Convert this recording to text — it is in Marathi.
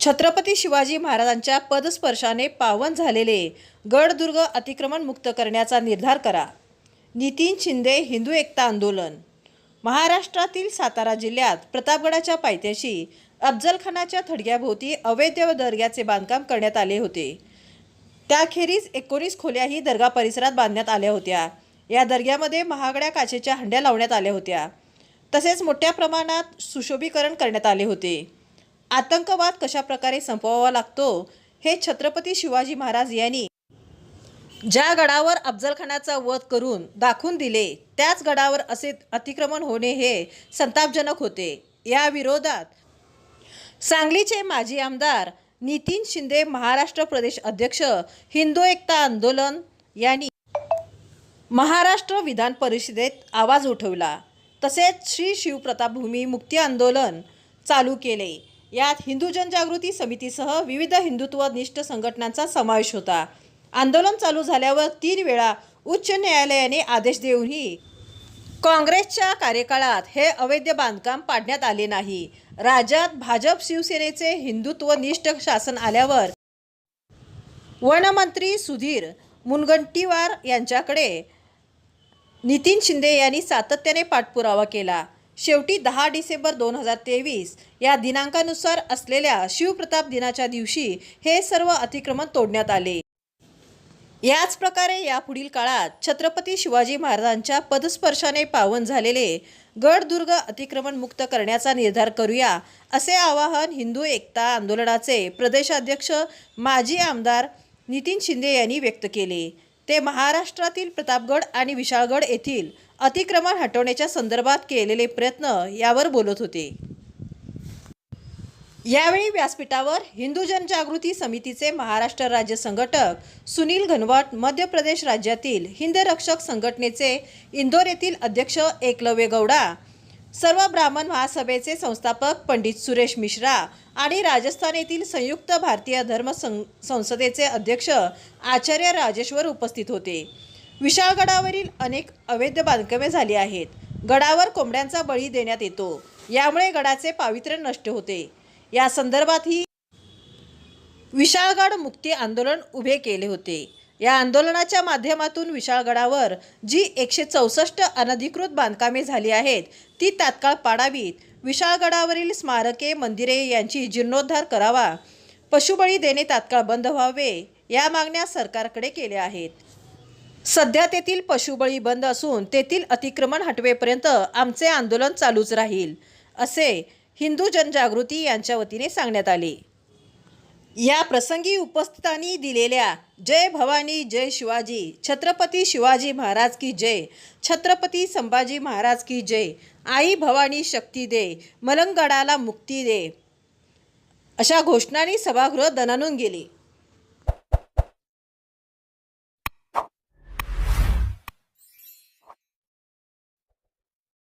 छत्रपती शिवाजी महाराजांच्या पदस्पर्शाने पावन झालेले गडदुर्ग अतिक्रमण मुक्त करण्याचा निर्धार करा. नितीन शिंदे हिंदू एकता आंदोलन. महाराष्ट्रातील सातारा जिल्ह्यात प्रतापगडाच्या पायथ्याशी अफजलखानाच्या थडग्याभोवती अवैध दर्ग्याचे बांधकाम करण्यात आले होते. त्याखेरीज एकोणीस खोल्याही दर्गा परिसरात बांधण्यात आल्या होत्या. या दर्ग्यामध्ये महागड्या काचेच्या हंड्या लावण्यात आल्या होत्या. तसेच मोठ्या प्रमाणात सुशोभीकरण करण्यात आले होते. आतंकवाद कशा प्रकारे संपवावा लागतो हे छत्रपती शिवाजी महाराज यांनी ज्या गडावर अफजलखानाचा वध करून दाखवून दिले त्याच गडावर असे अतिक्रमण होणे हे संतापजनक होते. या विरोधात सांगलीचे माजी आमदार नितीन शिंदे महाराष्ट्र प्रदेश अध्यक्ष हिंदू एकता आंदोलन यांनी महाराष्ट्र विधान परिषदेत आवाज उठवला. तसेच श्री शिवप्रतापभूमी मुक्ती आंदोलन चालू केले. यात हिंदू जनजागृती समितीसह विविध हिंदुत्वनिष्ठ संघटनांचा समावेश होता. आंदोलन चालू झाल्यावर तीन वेळा उच्च न्यायालयाने आदेश देऊनही काँग्रेसच्या कार्यकाळात हे अवैध बांधकाम पाडण्यात आले नाही. राज्यात भाजप शिवसेनेचे हिंदुत्वनिष्ठ शासन आल्यावर वनमंत्री सुधीर मुनगंटीवार यांच्याकडे नितीन शिंदे यांनी सातत्याने पाठपुरावा केला. शेवटी दहा डिसेंबर दोन हजार तेवीस या दिनांकानुसार असलेल्या शिवप्रताप दिनाच्या दिवशी हे सर्व अतिक्रमण तोडण्यात आले. याच प्रकारे यापुढील काळात छत्रपती शिवाजी महाराजांच्या पदस्पर्शाने पावन झालेले गडदुर्ग अतिक्रमण मुक्त करण्याचा निर्धार करूया असे आवाहन हिंदू एकता आंदोलनाचे प्रदेशाध्यक्ष माजी आमदार नितीन शिंदे यांनी व्यक्त केले. ते महाराष्ट्रातील प्रतापगड आणि विशाळगड येथील अतिक्रमण हटवण्याच्या संदर्भात केलेले प्रयत्न यावर बोलत होते. यावेळी व्यासपीठावर हिंदू जनजागृती समितीचे महाराष्ट्र राज्य संघटक सुनील घनवट मध्य प्रदेश राज्यातील हिंदरक्षक संघटनेचे इंदोर येथील अध्यक्ष एकलव्य गौडा सर्व ब्राह्मण महासभेचे संस्थापक पंडित सुरेश मिश्रा आणि राजस्थान येथील संयुक्त भारतीय धर्म सं संसदेचे अध्यक्ष आचार्य राजेश्वर उपस्थित होते. विशाळगडावरील अनेक अवैध बांधकामे झाली आहेत. गडावर कोंबड्यांचा बळी देण्यात येतो. यामुळे गडाचे पावित्र्य नष्ट होते. या संदर्भातही विशाळगड मुक्ती आंदोलन उभे केले होते. या आंदोलनाच्या माध्यमातून विशाळगडावर जी एकशे चौसष्ट अनधिकृत बांधकामे झाली आहेत ती तात्काळ पाडावीत. विशाळगडावरील स्मारके मंदिरे यांची जीर्णोद्धार करावा. पशुबळी देणे तात्काळ बंद व्हावे या मागण्या सरकारकडे केल्या आहेत. सध्या तेथील पशुबळी बंद असून तेथील अतिक्रमण हटवेपर्यंत आमचे आंदोलन चालूच राहील असे हिंदू जनजागृती यांच्या वतीने सांगण्यात आले. या प्रसंगी उपस्थितांनी दिलेल्या जय भवानी जय शिवाजी छत्रपती शिवाजी महाराज की जय छत्रपती संभाजी महाराज की जय आई भवानी शक्ती दे मलंगडाला मुक्ती दे अशा घोषणांनी सभागृह दणानून गेली.